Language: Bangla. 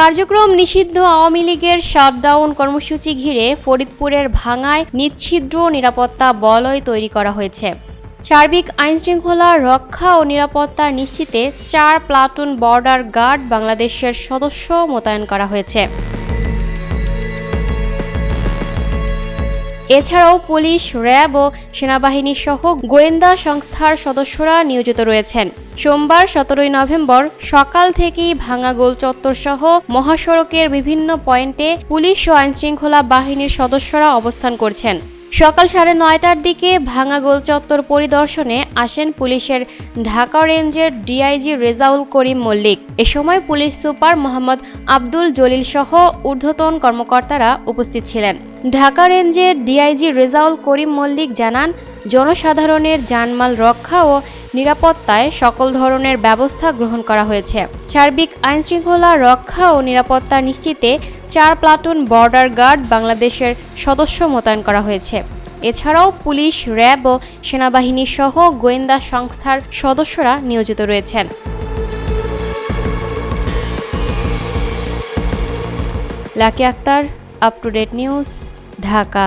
কার্যক্রম নিষিদ্ধ আওয়ামী লীগের শাটডাউন কর্মসূচি ঘিরে ফরিদপুরের ভাঙায় নিচ্ছিদ্র নিরাপত্তা বলয় তৈরি করা হয়েছে। সার্বিক আইনশৃঙ্খলা রক্ষা ও নিরাপত্তা নিশ্চিতে চার প্লাটুন বর্ডার গার্ড বাংলাদেশের সদস্য মোতায়েন করা হয়েছে। এছাড়াও পুলিশ, র্যাব ও সেনাবাহিনী সহ গোয়েন্দা সংস্থার সদস্যরা নিয়োজিত রয়েছেন। সোমবার সতেরোই নভেম্বর সকাল থেকেই ভাঙা গোল চত্বর সহ মহাসড়কের বিভিন্ন পয়েন্টে পুলিশ ও আইনশৃঙ্খলা বাহিনীর সদস্যরা অবস্থান করছেন। সকাল সাড়ে নয়টার দিকে ভাঙা গোল চত্বর পরিদর্শনে আসেন পুলিশের ঢাকা রেঞ্জের ডিআইজি রেজাউল করিম মল্লিক। এ সময় পুলিশ সুপার মোহাম্মদ আব্দুল জলিল সহ ঊর্ধ্বতন কর্মকর্তারা উপস্থিত ছিলেন। ঢাকা রেঞ্জের ডিআইজি রেজাউল করিম মল্লিক জানান জনসাধারণের জানমাল রক্ষা ও নিরাপত্তায় সকল ধরনের ব্যবস্থা গ্রহণ করা হয়েছে। সার্বিক আইনশৃঙ্খলা রক্ষা ও নিরাপত্তা নিশ্চিতে চার প্লাটুন বর্ডার গার্ড বাংলাদেশের সদস্য মোতায়েন করা হয়েছে। এছাড়াও পুলিশ, র্যাব ও সেনাবাহিনী সহ গোয়েন্দা সংস্থার সদস্যরা নিয়োজিত রয়েছেন। Lucky Akter up to date news Dhaka.